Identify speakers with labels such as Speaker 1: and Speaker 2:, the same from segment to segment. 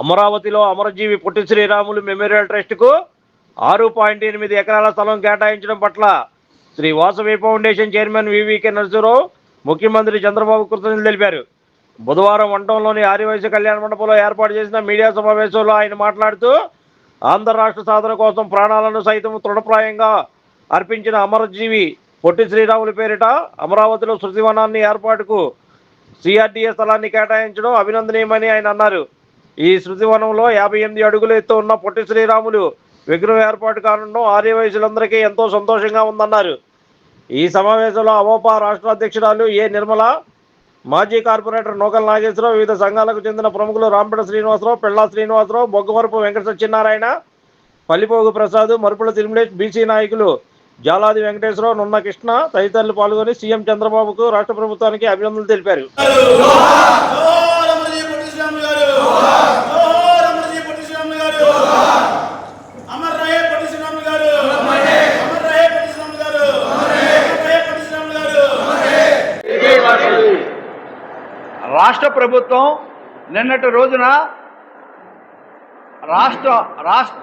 Speaker 1: అమరావతిలో అమరజీవి పొట్టి శ్రీరాములు మెమోరియల్ ట్రస్టుకు ఆరు పాయింట్ ఎనిమిది ఎకరాల స్థలం కేటాయించడం పట్ల Shri Vasavi foundation chairman VVK Narasimharao ముఖ్యమంత్రి చంద్రబాబు కృతజ్ఞతలు తెలిపారు. బుధవారం వంటంలోని ఆర్యవైశ్య కళ్యాణ మండపంలో ఏర్పాటు చేసిన మీడియా సమావేశంలో ఆయన మాట్లాడుతూ ఆంధ్ర రాష్ట్ర సాధన కోసం ప్రాణాలను సైతం తృణప్రాయంగా అర్పించిన అమరజీవి పొట్టి శ్రీరాములు పేరిట అమరావతిలో శృతివనాన్ని ఏర్పాటుకు సిఆర్డీఏ స్థలాన్ని కేటాయించడం అభినందనీయమని ఆయన అన్నారు. ఈ శృతివనంలో యాభై ఎనిమిది అడుగుల ఎత్తు ఉన్న పొట్టి శ్రీరాములు విగ్రహం ఏర్పాటు కానుండడం ఆర్యవయసులందరికీ ఎంతో సంతోషంగా ఉందన్నారు. ఈ సమావేశంలో అవోపా రాష్ట్ర అధ్యక్షురాలు ఏ నిర్మల మాజీ కార్పొరేటర్ నూకల్ నాగేశ్వరరావు వివిధ సంఘాలకు చెందిన ప్రముఖులు రాంపేట శ్రీనివాసరావు పెళ్ళా శ్రీనివాసరావు బొగ్గవరపు వెంకట సత్యనారాయణ పల్లిపోగు ప్రసాద్ మరుపుల తిరుమలేష్ బీసీ నాయకులు జాలాది వెంకటేశ్వరరావు నున్న కృష్ణ తదితరులు పాల్గొని సీఎం చంద్రబాబుకు రాష్ట్ర ప్రభుత్వానికి అభినందనలు తెలిపారు.
Speaker 2: రాష్ట్ర ప్రభుత్వం నిన్నటి రోజున రాష్ట్ర రాష్ట్ర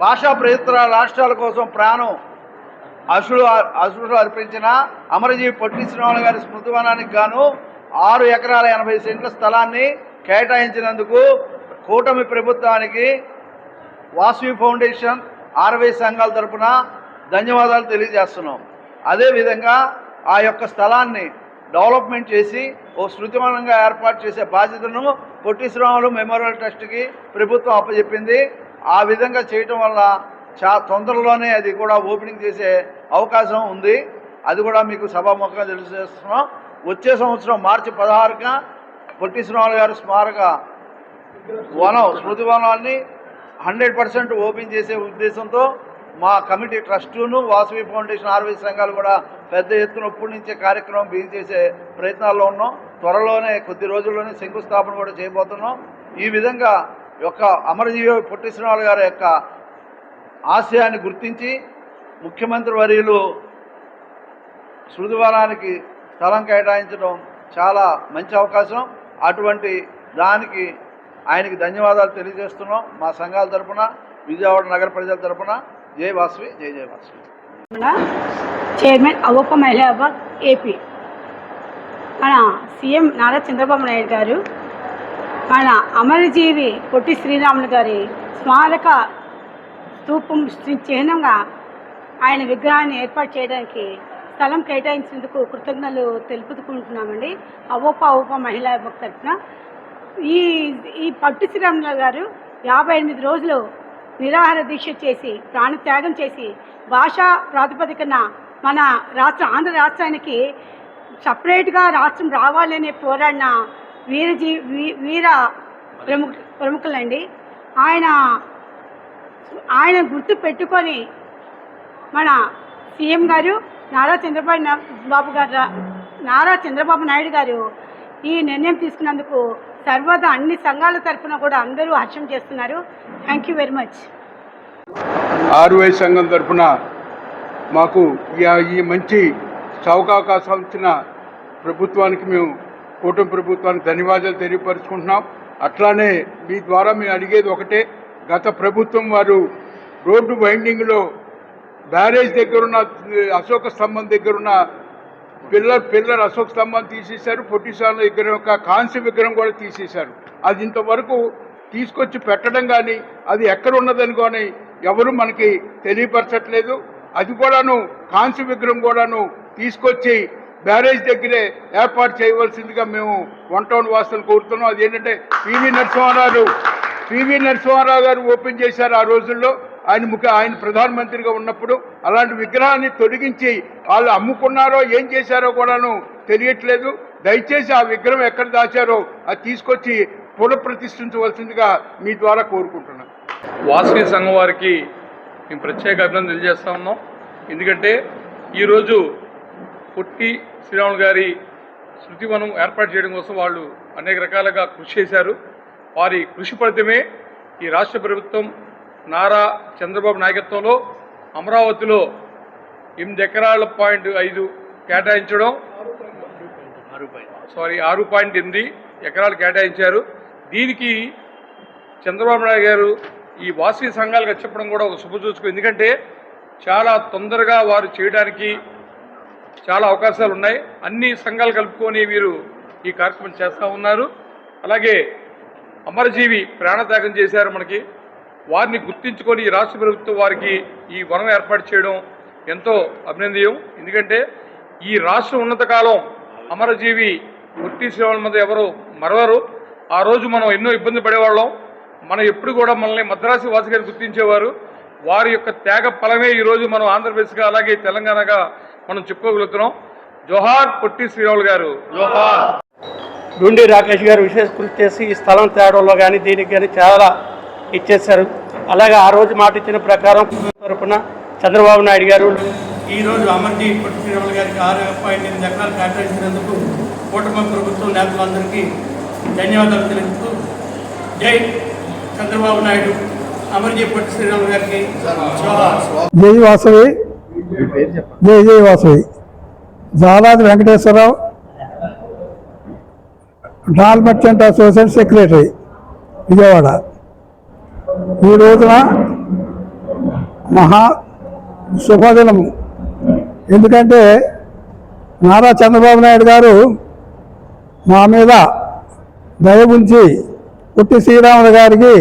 Speaker 2: భాషా ప్రయుక్త రాష్ట్రాల కోసం ప్రాణం అసుడు అసుడు అర్పించిన అమరజీవి పట్టిశ్రీరాములు గారి స్మృతివనానికి గాను ఆరు ఎకరాల ఎనభై సెంట్ల స్థలాన్ని కేటాయించినందుకు కూటమి ప్రభుత్వానికి వాసవి ఫౌండేషన్ ఆర్వై సంఘాల తరపున ధన్యవాదాలు తెలియజేస్తున్నాం. అదేవిధంగా ఆ యొక్క స్థలాన్ని డెవలప్మెంట్ చేసి ఓ శృతివనంగా ఏర్పాటు చేసే బాధ్యతను పొట్టి శ్రీరాములు మెమోరియల్ ట్రస్ట్కి ప్రభుత్వం అప్పచెప్పింది. ఆ విధంగా చేయటం వల్ల చా తొందరలోనే అది కూడా ఓపెనింగ్ చేసే అవకాశం ఉంది. అది కూడా మీకు సభాముఖంగా తెలియజేస్తున్నాం. వచ్చే సంవత్సరం మార్చి పదహారుగా పొట్టి శ్రీరాములు గారు స్మారక వనం స్మృతి వనాన్ని హండ్రెడ్ పర్సెంట్ ఓపెన్ చేసే ఉద్దేశంతో మా కమిటీ ట్రస్టును వాసవి ఫౌండేషన్ ఆర్వీ సంఘాలు కూడా పెద్ద ఎత్తున ఇప్పటి నుంచే కార్యక్రమం బిజీ చేసే ప్రయత్నాల్లో ఉన్నాం. త్వరలోనే కొద్ది రోజుల్లోనే శంకుస్థాపన కూడా చేయబోతున్నాం. ఈ విధంగా యొక్క అమరజీవి పొట్టి శ్రీరాములు గారి యొక్క ఆశయాన్ని గుర్తించి ముఖ్యమంత్రి వర్యులు శృతివనానికి స్థలం కేటాయించడం చాలా మంచి అవకాశం. అటువంటి దానికి ఆయనకి ధన్యవాదాలు తెలియజేస్తున్నాం మా సంఘాల తరపున విజయవాడ నగర ప్రజల తరపున. జై వాసవి జై జయ Vasavi.
Speaker 3: Chairman Avappa Mahilabad AP. మన సీఎం నారా చంద్రబాబు నాయుడు గారు మన అమరజీవి పొట్టి శ్రీరాములు గారి స్మారక స్తూపం చిహ్నంగా ఆయన విగ్రహాన్ని ఏర్పాటు చేయడానికి స్థలం కేటాయించినందుకు కృతజ్ఞతలు తెలుపుకుంటున్నామండి. అవోప అవోప మహిళా విభాగ్ తరఫున ఈ ఈ పట్టు శ్రీరాములు గారు యాభై ఎనిమిది రోజులు నిరాహార దీక్ష చేసి ప్రాణత్యాగం చేసి భాషా ప్రాతిపదికన మన రాష్ట్ర ఆంధ్ర రాష్ట్రానికి సపరేట్గా రాష్ట్రం రావాలనే పోరాడిన వీరజీ వీ- వీర ప్రముఖ ప్రముఖులండి. ఆయన ఆయన గుర్తు పెట్టుకొని మన సీఎం గారు నారా చంద్రబాబు బాబు గారు నారా చంద్రబాబు నాయుడు గారు ఈ నిర్ణయం తీసుకున్నందుకు సర్వదా అన్ని సంఘాల తరఫున కూడా అందరూ హర్షం చేస్తున్నారు. Thank you very much
Speaker 4: RY సంఘం తరఫున మాకు ఈ- ఈ మంచి చౌకావకాశం ఇచ్చిన ప్రభుత్వానికి మేము కూటమి ప్రభుత్వానికి ధన్యవాదాలు తెలియపరుచుకుంటున్నాం. అట్లానే మీ ద్వారా మేము అడిగేది ఒకటే గత ప్రభుత్వం వారు రోడ్డు బైండింగ్లో బ్యారేజ్ దగ్గరున్న అశోక స్తంభం దగ్గరున్న పిల్లర్ పిల్లర్ అశోక్ స్తంభం తీసేశారు పొట్టిసాల విగ్రహం యొక్క కాంస్య విగ్రహం కూడా తీసేశారు. అది ఇంతవరకు తీసుకొచ్చి పెట్టడం కానీ అది ఎక్కడ ఉన్నదని కానీ ఎవరు మనకి తెలియపరచట్లేదు. అది కూడాను కాంస్య విగ్రహం కూడాను తీసుకొచ్చి బ్యారేజ్ దగ్గరే ఏర్పాటు చేయవలసిందిగా మేము వన్ టౌన్ వాసులు కోరుతున్నాం. అది ఏంటంటే పివి నరసింహారావు పివి నరసింహారావు గారు ఓపెన్ చేశారు ఆ రోజుల్లో. ఆయన ముఖ్య ఆయన ప్రధానమంత్రిగా ఉన్నప్పుడు అలాంటి విగ్రహాన్ని తొలగించి వాళ్ళు అమ్ముకున్నారో ఏం చేశారో కూడాను తెలియట్లేదు. దయచేసి ఆ విగ్రహం ఎక్కడ దాచారో అది తీసుకొచ్చి పునఃప్రతిష్ఠించవలసిందిగా మీ ద్వారా కోరుకుంటున్నాను
Speaker 5: వాసవి సంఘం వారికి మేము ప్రత్యేక అభినందన తెలియజేస్తా ఉన్నాం. ఎందుకంటే ఈరోజు పొట్టి శ్రీరాములు గారి శృతివనం ఏర్పాటు చేయడం కోసం వాళ్ళు అనేక రకాలుగా కృషి చేశారు. వారి కృషి ఫలితమే ఈ రాష్ట్ర ప్రభుత్వం నారా చంద్రబాబు నాయకత్వంలో అమరావతిలో ఎనిమిది ఎకరాల పాయింట్ ఐదు కేటాయించడం సారీ ఆరు పాయింట్ ఎనిమిది ఎకరాలు కేటాయించారు. దీనికి చంద్రబాబు నాయుడు గారు ఈ వాసవి సంఘాలకు చెప్పడం కూడా ఒక శుభసూచకం ఎందుకంటే చాలా తొందరగా వారు చేయడానికి చాలా అవకాశాలు ఉన్నాయి. అన్ని సంఘాలు కలుపుకొని వీరు ఈ కార్యక్రమం చేస్తూ ఉన్నారు. అలాగే అమరజీవి ప్రాణత్యాగం చేశారు మనకి. వారిని గుర్తించుకొని ఈ రాష్ట్ర ప్రభుత్వం వారికి ఈ వనం ఏర్పాటు చేయడం ఎంతో అభినందనీయం. ఎందుకంటే ఈ రాష్ట్రం ఉన్నత కాలం అమరజీవి గుర్తి సేవల మీద ఎవరు మరవరు. ఆ రోజు మనం ఎన్నో ఇబ్బంది పడేవాళ్ళం. మనం ఎప్పుడు కూడా మనల్ని మద్రాసు వాసిగారు గుర్తించేవారు. వారి యొక్క త్యాగ ఫలమే ఈరోజు మనం ఆంధ్రప్రదేశ్గా అలాగే తెలంగాణగా మనం చెప్పుకోగలుగుతున్నాం. జోహార్ పొట్టి శ్రీరాములు గారు. జోహార్.
Speaker 6: డుండి రాకేష్ గారు విశేష కృషి చేసి ఈ స్థలం తేడంలో కానీ దీనికి కానీ చాలా ఇచ్చేశారు. అలాగే ఆ రోజు మాట ఇచ్చిన ప్రకారం తరపున చంద్రబాబు నాయుడు గారు ఈ రోజు అమర్జీ పొట్టి శ్రీరాములు గారికి ఆరు పాయింట్ ఎనిమిది ఎకరాలు కేటాయించినందుకు కూటమి ప్రభుత్వం నేతలందరికీ ధన్యవాదాలు తెలుపుతూ జై చంద్రబాబు నాయుడు అమర్జీ పొట్టి శ్రీరాములు గారికి
Speaker 7: జై వాసవి. జై జై Vasavi. Jaladi Venkateswararao dal merchant association secretary Vijayawada. ఈ రోజున మహా శుభదినము ఎందుకంటే నారా చంద్రబాబు నాయుడు గారు మా మీద దయ ఉంచి పుట్టి శ్రీరాములు గారికి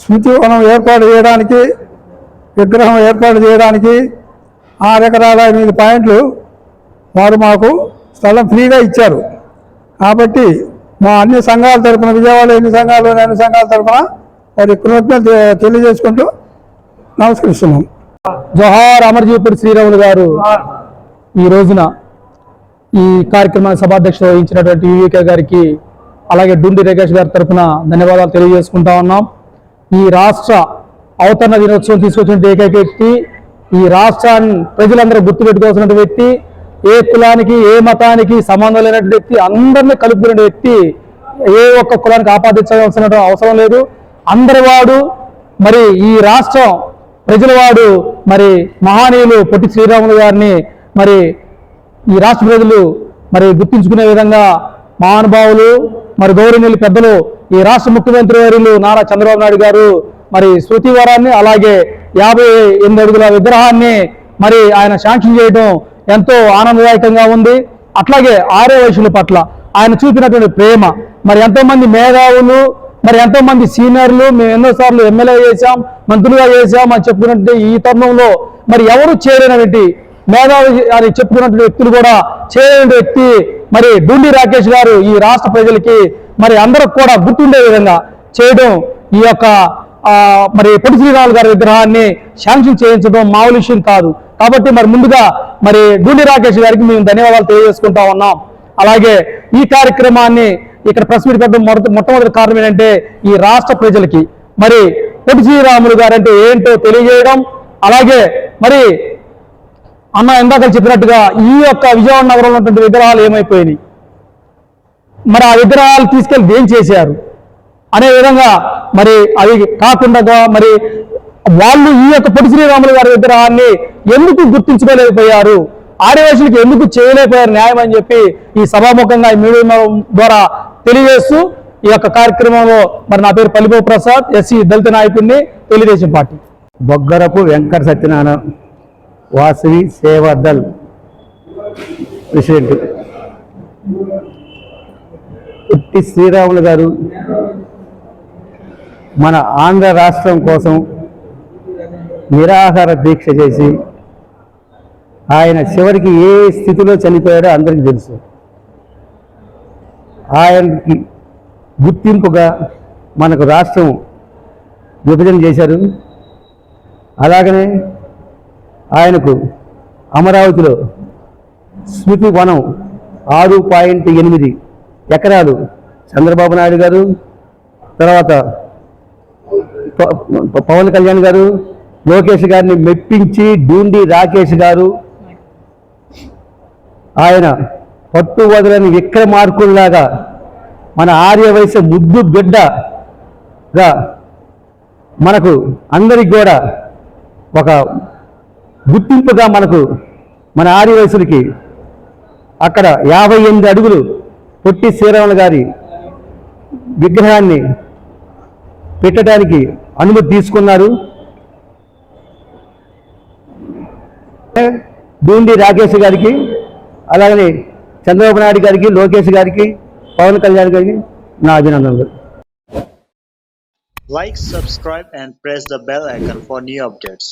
Speaker 7: స్మృతి వనం ఏర్పాటు చేయడానికి విగ్రహం ఏర్పాటు చేయడానికి ఆరు ఎకరాల ఎనిమిది పాయింట్లు వారు మాకు స్థలం ఫ్రీగా ఇచ్చారు. కాబట్టి మా అన్ని సంఘాల తరపున విజయవాడలో ఎన్ని సంఘాలు అన్ని సంఘాల తరపున వారి కృతజ్ఞత తెలియజేసుకుంటూ నమస్కరిస్తున్నాం.
Speaker 8: జోహార్ అమర్జీపూర్ శ్రీరాములు గారు ఈ రోజున ఈ కార్యక్రమాన్ని సభాధ్యక్షత వహించినటువంటి వివేక గారికి అలాగే డుండి రేఖేష్ గారి తరఫున ధన్యవాదాలు తెలియజేసుకుంటా ఉన్నాం. ఈ రాష్ట్ర అవతరణ దినోత్సవం తీసుకొచ్చిన ఏకైక వ్యక్తి ఈ రాష్ట్రాన్ని ప్రజలందరూ గుర్తుపెట్టుకోవాల్సిన వ్యక్తి ఏ కులానికి ఏ మతానికి సంబంధం లేనటువంటి వ్యక్తి అందరినీ కలుపుకునే వ్యక్తి ఏ ఒక్క కులానికి ఆపాదించవలసిన అవసరం లేదు. అందరి వాడు మరి ఈ రాష్ట్రం ప్రజలవాడు మరి మహానీయులు పొట్టి శ్రీరాములు గారిని మరి ఈ రాష్ట్ర ప్రజలు మరి గుర్తించుకునే విధంగా మహానుభావులు మరి గౌరవనీయులు పెద్దలు ఈ రాష్ట్ర ముఖ్యమంత్రి వర్యులు నారా చంద్రబాబు నాయుడు గారు మరి శృతివరాన్ని అలాగే యాభై ఎనిమిది అడుగుల విగ్రహాన్ని మరి ఆయన శాంక్షన్ చేయడం ఎంతో ఆనందదాయకంగా ఉంది. అట్లాగే ఆర్య పట్ల ఆయన చూపినటువంటి ప్రేమ మరి ఎంతోమంది మేధావులు మరి ఎంతో మంది సీనియర్లు మేము ఎన్నోసార్లు ఎమ్మెల్యే చేశాం మంత్రులుగా చేశాం అని చెప్పుకున్నట్టు ఈ తరుణంలో మరి ఎవరు చేరినటువంటి మేధావి అని చెప్పుకున్నటువంటి వ్యక్తులు కూడా చేయలేని వ్యక్తి మరి డూండి రాకేష్ గారు ఈ రాష్ట్ర ప్రజలకి మరి అందరికి కూడా గుర్తుండే విధంగా చేయడం ఈ యొక్క మరి పొట్టి శ్రీరాములు గారి విగ్రహాన్ని శాంక్షన్ చేయించడం మామూలు విషయం కాదు. కాబట్టి మరి ముందుగా మరి డూండి రాకేష్ గారికి మేము ధన్యవాదాలు తెలియజేసుకుంటా ఉన్నాం. అలాగే ఈ కార్యక్రమాన్ని ఇక్కడ ప్రెస్ మీట్ పెట్టడం మొదటి మొట్టమొదటి కారణం ఏంటంటే ఈ రాష్ట్ర ప్రజలకి. మరి పొట్టి శ్రీరాములు గారంటే ఏంటో తెలియజేయడం. అలాగే మరి అన్న ఇందాక చెప్పినట్టుగా ఈ యొక్క విజయవాడ నగరంలో ఉన్నటువంటి విగ్రహాలు ఏమైపోయినాయి? మరి ఆ విగ్రహాలు తీసుకెళ్ళి ఏం చేశారు? అనే విధంగా మరి అవి కాకుండా మరి వాళ్ళు ఈ యొక్క పొట్టి శ్రీరాములు గారి విగ్రహాన్ని ఎందుకు గుర్తించుకోలేకపోయారు? ఆదివాసులకు ఎందుకు చేయలేకపోయారు న్యాయం అని చెప్పి ఈ సభాముఖంగా ఈ మీడియా ద్వారా తెలియజేస్తూ ఈ యొక్క కార్యక్రమంలో మరి నా పేరు పల్లిపో ప్రసాద్ ఎస్సీ దళిత నాయకుడిని తెలుగుదేశం పార్టీ.
Speaker 7: బొగ్గరపు వెంకట సత్యనారాయణ వాసవి సేవాదల్ ప్రెసిడెంట్. పుట్టి శ్రీరాములు గారు మన ఆంధ్ర రాష్ట్రం కోసం నిరాహార దీక్ష చేసి ఆయన చివరికి ఏ స్థితిలో చనిపోయాడో అందరికీ తెలుసు. ఆయనకి గుర్తింపుగా మనకు రాష్ట్రం విభజన చేశారు. అలాగనే ఆయనకు అమరావతిలో స్మృతి వనం ఆరు పాయింట్ ఎనిమిది ఎకరాలు చంద్రబాబు నాయుడు గారు తర్వాత పవన్ కళ్యాణ్ గారు లోకేష్ గారిని మెప్పించి డూండి రాకేష్ గారు ఆయన పట్టు వదలని విక్రమార్కుల్లాగా మన ఆర్యవయస ముద్దు బిడ్డగా మనకు అందరికి కూడా ఒక గుర్తింపుగా మనకు మన ఆర్యవయసులకి అక్కడ యాభై ఎనిమిది అడుగులు పొట్టి శ్రీరాములు గారి విగ్రహాన్ని పెట్టడానికి అనుమతి తీసుకున్నారు. డూండి రాకేష్ గారికి అలాగనే చంద్రబాబు నాయుడు గారికి లోకేష్ గారికి పవన్ కళ్యాణ్ గారికి నా అభినందనలు
Speaker 9: Like, subscribe and press the bell icon for new updates.